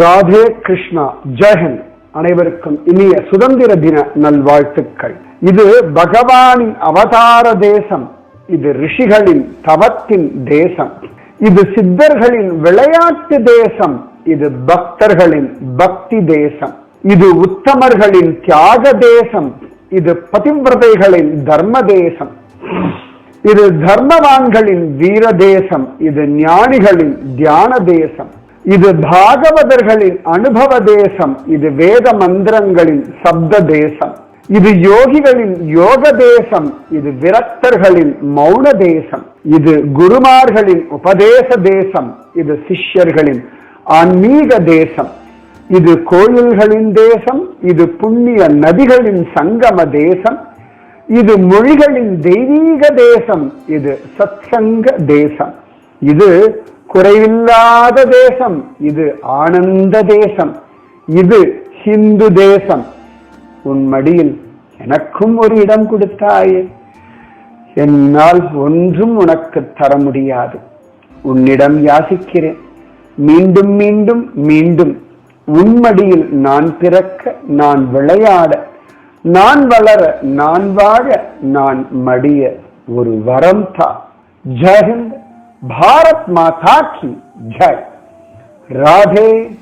ராதே கிருஷ்ணா ஜெயஹிந்த் அனைவருக்கும் இனிய சுதந்திர தின நல்வாழ்த்துக்கள். இது பகவானின் அவதார தேசம். இது ரிஷிகளின் தவத்தின் தேசம். இது சித்தர்களின் விளையாட்டு தேசம். இது பக்தர்களின் பக்தி தேசம். இது உத்தமர்களின் தியாக தேசம். இது பதிவிரதைகளின் தர்ம தேசம். இது தர்மவான்களின் வீர தேசம். இது ஞானிகளின் தியான தேசம். இது பாகவதர்களின் அனுபவ தேசம் இது வேத மந்திரங்களின் சப்த தேசம். இது யோகிகளின் யோக தேசம் இது விரக்தர்களின் மௌன தேசம். இது குருமார்களின் உபதேச தேசம் இது சிஷ்யர்களின் ஆன்மீக தேசம். இது கோயில்களின் தேசம் இது புண்ணிய நதிகளின் சங்கம தேசம். இது மொழிகளின் தெய்வீக தேசம் இது சத்சங்க தேசம். இது குறைவில்லாத தேசம். இது ஆனந்த தேசம். இது ஹிந்து தேசம். உன் மடியில் எனக்கும் ஒரு இடம் கொடுத்தாயே. என்னால் ஒன்றும் உனக்கு தர முடியாது. உன்னிடம் யாசிக்கிறேன். மீண்டும் மீண்டும் மீண்டும். உன்மடியில் நான் பிறக்க நான் விளையாட. நான் வளர நான் வாழ நான் மடிய ஒரு வரம் தா. ஜெயந்த் भारत माता की जय। राधे।